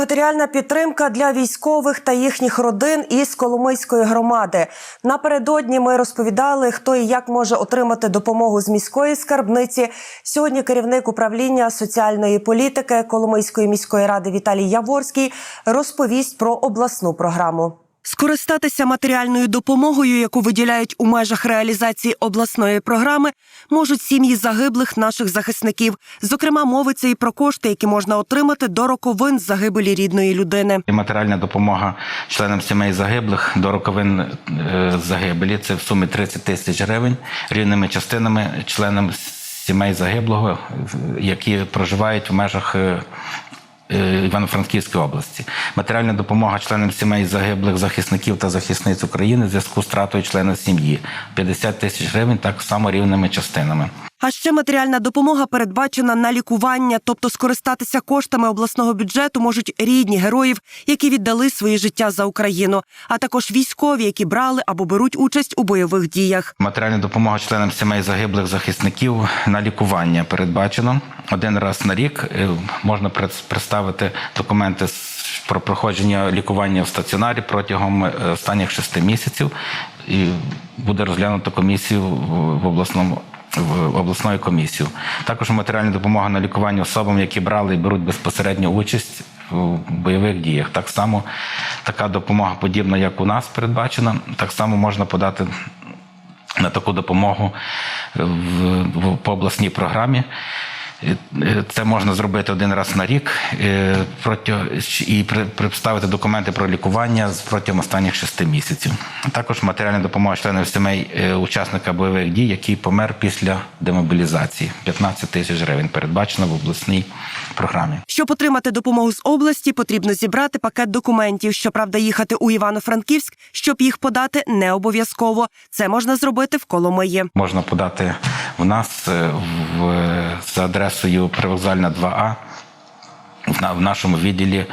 Матеріальна підтримка для військових та їхніх родин із Коломийської громади. Напередодні ми розповідали, хто і як може отримати допомогу з міської скарбниці. Сьогодні керівник управління соціальної політики Коломийської міської ради Віталій Яворський розповість про обласну програму. Скористатися матеріальною допомогою, яку виділяють у межах реалізації обласної програми, можуть сім'ї загиблих наших захисників. Зокрема, мовиться і про кошти, які можна отримати до роковин загибелі рідної людини. Матеріальна допомога членам сімей загиблих до роковин е, загибелі це в сумі 30 тисяч гривень рівними частинами членам сімей загиблого, які проживають в межах. Е, Івано-Франківської області матеріальна допомога членам сімей загиблих захисників та захисниць України в зв'язку з втратою члена сім'ї 50 тисяч гривень, так само рівними частинами. А ще матеріальна допомога передбачена на лікування, тобто скористатися коштами обласного бюджету можуть рідні героїв, які віддали своє життя за Україну, а також військові, які брали або беруть участь у бойових діях. Матеріальна допомога членам сімей загиблих захисників на лікування передбачено один раз на рік. Е, Можна пред- представити документи про проходження лікування в стаціонарі протягом е, останніх шести місяців, і буде розглянуто комісію в обласному. В обласною комісією. Також матеріальна допомога на лікування особам, які брали і беруть безпосередню участь в бойових діях. Так само така допомога, подібна як у нас передбачена, так само можна подати на таку допомогу в, в, по обласній програмі. Це можна зробити один раз на рік е, і представити документи про лікування протягом останніх шести місяців. Також матеріальна допомога членів сімей е, учасника бойових дій, який помер після демобілізації. 15 тисяч гривень передбачено в обласній програмі. Щоб отримати допомогу з області, потрібно зібрати пакет документів. Щоправда, їхати у Івано-Франківськ, щоб їх подати, не обов'язково. Це можна зробити в Коломиї. можна подати в нас е, в, за адресою Привокзальна 2А в, на- в нашому відділі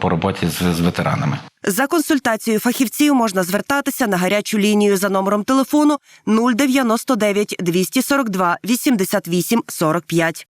по роботі з, з ветеранами. За консультацією фахівців можна звертатися на гарячу лінію за номером телефону 099 242 88 45.